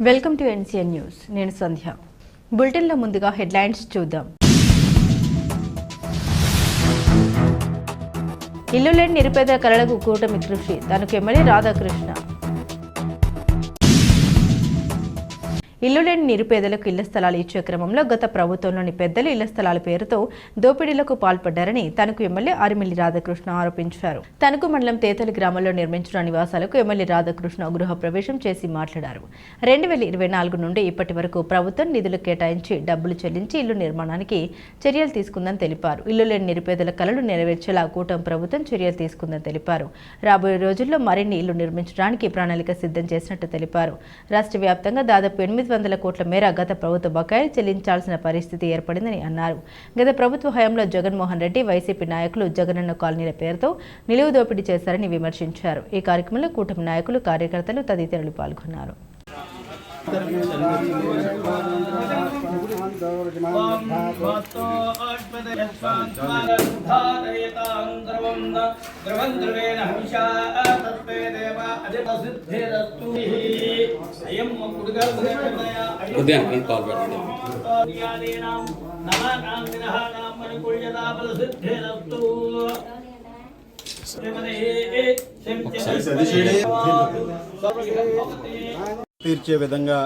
Welcome to NCN news. నేను సంధ్య. బులెటిన్లో ముందుగా హెడ్లైన్స్ చూద్దాం. ఇల్లు లేని నిరుపేద కళలకు కూటమి కృషి. తనకు ఎమ్మెల్యే రాధాకృష్ణ. ఇల్లు లేని నిరుపేదలకు ఇళ్ళ స్థలాలు ఇచ్చే క్రమంలో గత ప్రభుత్వంలోని పెద్దలు ఇళ్ళ స్థలాల పేరుతో దోపిడీలకు పాల్పడ్డారని తనకు ఎమ్మెల్యే ఆరిమిల్లి రాధాకృష్ణ ఆరోపించారు. తణుకు మండలం తేతలి గ్రామంలో నిర్మించిన నివాసాలకు ఎమ్మెల్యే రాధాకృష్ణ గృహ ప్రవేశం చేసి మాట్లాడారు. రెండు వేల ఇరవై నాలుగు నుండి ఇప్పటి వరకు ప్రభుత్వం నిధులు కేటాయించి డబ్బులు చెల్లించి ఇల్లు నిర్మాణానికి చర్యలు తీసుకుందని తెలిపారు. ఇల్లు లేని నిరుపేదల కలలు నెరవేర్చేలా కూటమి ప్రభుత్వం చర్యలు తీసుకుందని తెలిపారు. రాబోయే రోజుల్లో మరిన్ని ఇల్లు నిర్మించడానికి ప్రణాళిక సిద్ధం చేసినట్టు తెలిపారు. రాష్ట్ర వ్యాప్తంగా దాదాపు ఎనిమిది వందల కోట్ల మేర గత ప్రభుత్వ బకాయిలు చెల్లించాల్సిన పరిస్థితి ఏర్పడిందని అన్నారు గత ప్రభుత్వ హయాంలో జగన్మోహన్ రెడ్డి వైసీపీ నాయకులు జగనన్న కాలనీల పేరుతో నిలువు దోపిడీ చేశారని విమర్శించారు ఈ కార్యక్రమంలో కూటమి నాయకులు కార్యకర్తలు తదితరులు పాల్గొన్నారు ద్రవం ద్రవేణ తత్వే కాల్ తీర్చే విధంగా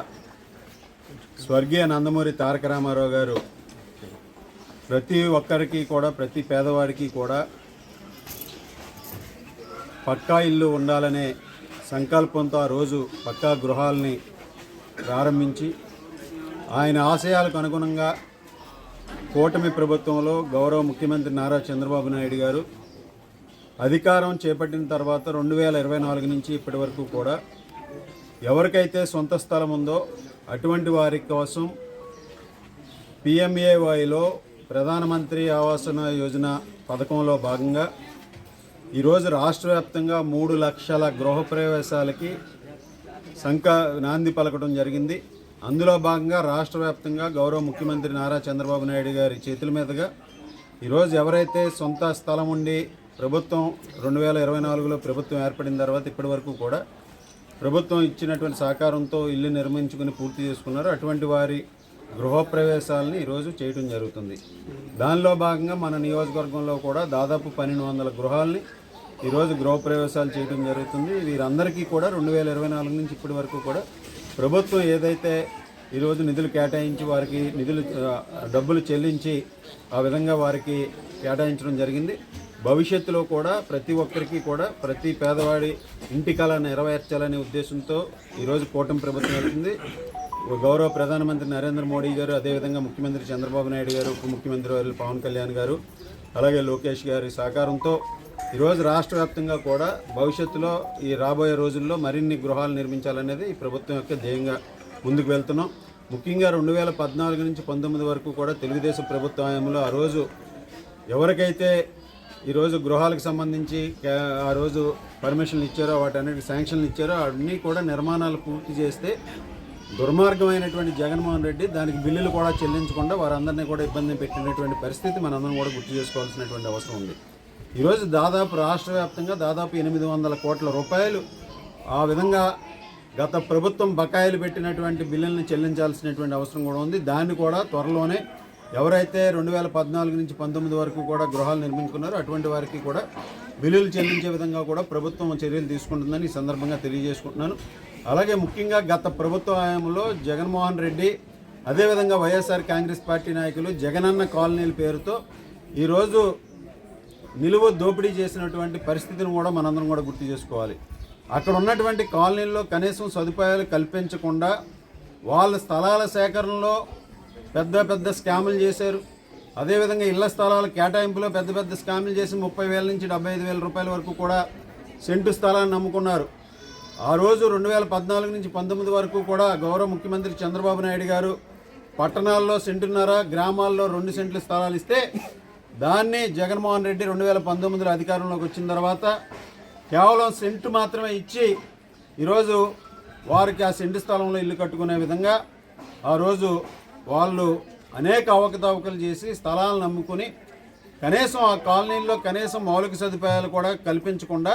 స్వర్గీయ నందమూరి తారక రామారావు గారు ప్రతి ఒక్కరికి కూడా ప్రతి పేదవాడికి కూడా పక్కా ఇల్లు ఉండాలనే సంకల్పంతో ఆ రోజు పక్కా గృహాలని ప్రారంభించి ఆయన ఆశయాలకు అనుగుణంగా కూటమి ప్రభుత్వంలో గౌరవ ముఖ్యమంత్రి నారా చంద్రబాబు నాయుడు గారు అధికారం చేపట్టిన తర్వాత రెండు వేల ఇరవై నాలుగు నుంచి ఇప్పటి వరకు కూడా ఎవరికైతే సొంత స్థలం ఉందో అటువంటి వారి కోసం పిఎంఏవైలో ప్రధానమంత్రి ఆవాసన యోజన పథకంలో భాగంగా ఈరోజు రాష్ట్ర వ్యాప్తంగా మూడు లక్షల గృహప్రవేశాలకి సంక నాంది పలకడం జరిగింది. అందులో భాగంగా రాష్ట్ర వ్యాప్తంగా గౌరవ ముఖ్యమంత్రి నారా చంద్రబాబు నాయుడు గారి చేతుల మీదుగా ఈరోజు ఎవరైతే సొంత స్థలం ఉండి ప్రభుత్వం రెండు వేల ఇరవై నాలుగులో ప్రభుత్వం ఏర్పడిన తర్వాత ఇప్పటి వరకు కూడా ప్రభుత్వం ఇచ్చినటువంటి సహకారంతో ఇల్లు నిర్మించుకుని పూర్తి చేసుకున్నారు అటువంటి వారి గృహప్రవేశాలని ఈరోజు చేయడం జరుగుతుంది. దానిలో భాగంగా మన నియోజకవర్గంలో కూడా దాదాపు పన్నెండు వందల గృహాలని ఈరోజు గృహప్రవేశాలు చేయడం జరుగుతుంది. వీరందరికీ కూడా రెండు వేల ఇరవై నాలుగు నుంచి ఇప్పటి వరకు కూడా ప్రభుత్వం ఏదైతే ఈరోజు నిధులు కేటాయించి వారికి నిధులు డబ్బులు చెల్లించి ఆ విధంగా వారికి కేటాయించడం జరిగింది. భవిష్యత్తులో కూడా ప్రతి ఒక్కరికి కూడా ప్రతి పేదవాడి ఇంటి కళ నెరవేర్చాలనే ఉద్దేశంతో ఈరోజు కూటమి ప్రభుత్వం వెళ్తుంది గౌరవ ప్రధానమంత్రి నరేంద్ర మోడీ గారు అదేవిధంగా ముఖ్యమంత్రి చంద్రబాబు నాయుడు గారు ఉప ముఖ్యమంత్రి వారు పవన్ కళ్యాణ్ గారు అలాగే లోకేష్ గారి సహకారంతో ఈరోజు రాష్ట్ర వ్యాప్తంగా కూడా భవిష్యత్తులో ఈ రాబోయే రోజుల్లో మరిన్ని గృహాలు నిర్మించాలనేది ఈ ప్రభుత్వం యొక్క ధ్యేయంగా ముందుకు వెళ్తున్నాం. ముఖ్యంగా రెండు వేల పద్నాలుగు నుంచి పంతొమ్మిది వరకు కూడా తెలుగుదేశం ప్రభుత్వ హయాంలో ఆ రోజు ఎవరికైతే ఈరోజు గృహాలకు సంబంధించి ఆ రోజు పర్మిషన్లు ఇచ్చారో వాటన్నిటికి శాంక్షన్లు ఇచ్చారో అన్నీ కూడా నిర్మాణాలు పూర్తి చేస్తే దుర్మార్గమైనటువంటి జగన్మోహన్ రెడ్డి దానికి బిల్లులు కూడా చెల్లించకుండా వారందరినీ కూడా ఇబ్బంది పెట్టినటువంటి పరిస్థితి మనందరం కూడా గుర్తు చేసుకోవాల్సినటువంటి అవసరం ఉంది. ఈరోజు దాదాపు రాష్ట్ర వ్యాప్తంగా దాదాపు ఎనిమిది వందల కోట్ల రూపాయలు ఆ విధంగా గత ప్రభుత్వం బకాయిలు పెట్టినటువంటి బిల్లుల్ని చెల్లించాల్సినటువంటి అవసరం కూడా ఉంది. దాన్ని కూడా త్వరలోనే ఎవరైతే రెండు వేల పద్నాలుగు నుంచి పంతొమ్మిది వరకు కూడా గృహాలు నిర్మించుకున్నారో అటువంటి వారికి కూడా బిల్లులు చెల్లించే విధంగా కూడా ప్రభుత్వం చర్యలు తీసుకుంటుందని ఈ సందర్భంగా తెలియజేసుకుంటున్నాను. అలాగే ముఖ్యంగా గత ప్రభుత్వ హయాంలో జగన్మోహన్ రెడ్డి అదేవిధంగా వైఎస్ఆర్ కాంగ్రెస్ పార్టీ నాయకులు జగనన్న కాలనీల పేరుతో ఈరోజు నిలువ దోపిడీ చేసినటువంటి పరిస్థితిని కూడా మనందరం కూడా గుర్తు చేసుకోవాలి. అక్కడ ఉన్నటువంటి కాలనీల్లో కనీసం సదుపాయాలు కల్పించకుండా వాళ్ళ స్థలాల సేకరణలో పెద్ద పెద్ద స్కాములు చేశారు. అదేవిధంగా ఇళ్ళ స్థలాల కేటాయింపులో పెద్ద పెద్ద స్కాములు చేసి ముప్పై వేల నుంచి డెబ్బై ఐదు వేల రూపాయల వరకు కూడా సెంటు స్థలాన్ని నమ్ముకున్నారు. ఆ రోజు రెండు వేల పద్నాలుగు నుంచి పంతొమ్మిది వరకు కూడా గౌరవ ముఖ్యమంత్రి చంద్రబాబు నాయుడు గారు పట్టణాల్లో సెంటున్నర గ్రామాల్లో రెండు సెంట్ల స్థలాలు ఇస్తే దాన్ని జగన్మోహన్ రెడ్డి రెండు వేల పంతొమ్మిదిలో అధికారంలోకి వచ్చిన తర్వాత కేవలం సెంటు మాత్రమే ఇచ్చి ఈరోజు వారికి ఆ సెంటు స్థలంలో ఇల్లు కట్టుకునే విధంగా ఆ రోజు వాళ్ళు అనేక అవకతవకలు చేసి స్థలాలను నమ్ముకుని కనీసం ఆ కాలనీల్లో కనీసం మౌలిక సదుపాయాలు కూడా కల్పించకుండా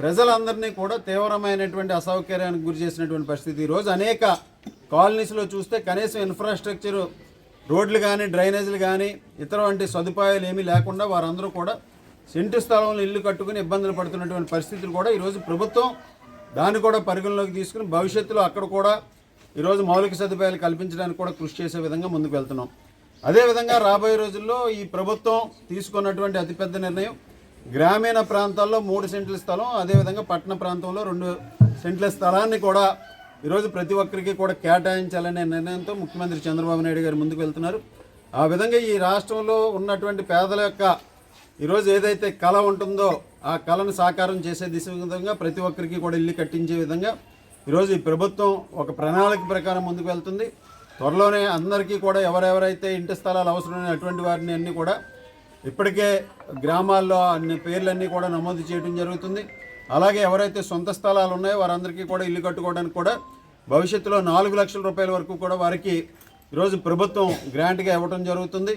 ప్రజలందరినీ కూడా తీవ్రమైనటువంటి అసౌకర్యానికి గురి చేసినటువంటి పరిస్థితి. ఈరోజు అనేక కాలనీస్లో చూస్తే కనీసం ఇన్ఫ్రాస్ట్రక్చర్ రోడ్లు కానీ డ్రైనేజీలు కానీ ఇతర వంటి సదుపాయాలు ఏమీ లేకుండా వారందరూ కూడా సెంటు స్థలంలో ఇల్లు కట్టుకుని ఇబ్బందులు పడుతున్నటువంటి పరిస్థితులు కూడా ఈరోజు ప్రభుత్వం దాన్ని కూడా పరిగణలోకి తీసుకుని భవిష్యత్తులో అక్కడ కూడా ఈరోజు మౌలిక సదుపాయాలు కల్పించడానికి కూడా కృషి చేసే విధంగా ముందుకు వెళ్తున్నాం. అదేవిధంగా రాబోయే రోజుల్లో ఈ ప్రభుత్వం తీసుకున్నటువంటి అతిపెద్ద నిర్ణయం గ్రామీణ ప్రాంతాల్లో మూడు సెంట్ల స్థలం అదేవిధంగా పట్టణ ప్రాంతంలో రెండు సెంట్ల స్థలాన్ని కూడా ఈరోజు ప్రతి ఒక్కరికి కూడా కేటాయించాలనే నిర్ణయంతో ముఖ్యమంత్రి చంద్రబాబు నాయుడు గారు ముందుకు వెళ్తున్నారు. ఆ విధంగా ఈ రాష్ట్రంలో ఉన్నటువంటి పేదల యొక్క ఈరోజు ఏదైతే కళ ఉంటుందో ఆ కళను సాకారం చేసే దిశ విధంగా ప్రతి ఒక్కరికి కూడా ఇల్లు కట్టించే విధంగా ఈరోజు ఈ ప్రభుత్వం ఒక ప్రణాళిక ప్రకారం ముందుకు వెళ్తుంది. త్వరలోనే అందరికీ కూడా ఎవరెవరైతే ఇంటి స్థలాలు అవసరమైన అటువంటి వారిని అన్నీ కూడా ఇప్పటికే గ్రామాల్లో అన్ని పేర్లన్నీ కూడా నమోదు చేయడం జరుగుతుంది. అలాగే ఎవరైతే సొంత స్థలాలు ఉన్నాయో వారందరికీ కూడా ఇల్లు కట్టుకోవడానికి కూడా భవిష్యత్తులో నాలుగు లక్షల రూపాయల వరకు కూడా వారికి ఈరోజు ప్రభుత్వం గ్రాంట్గా ఇవ్వడం జరుగుతుంది.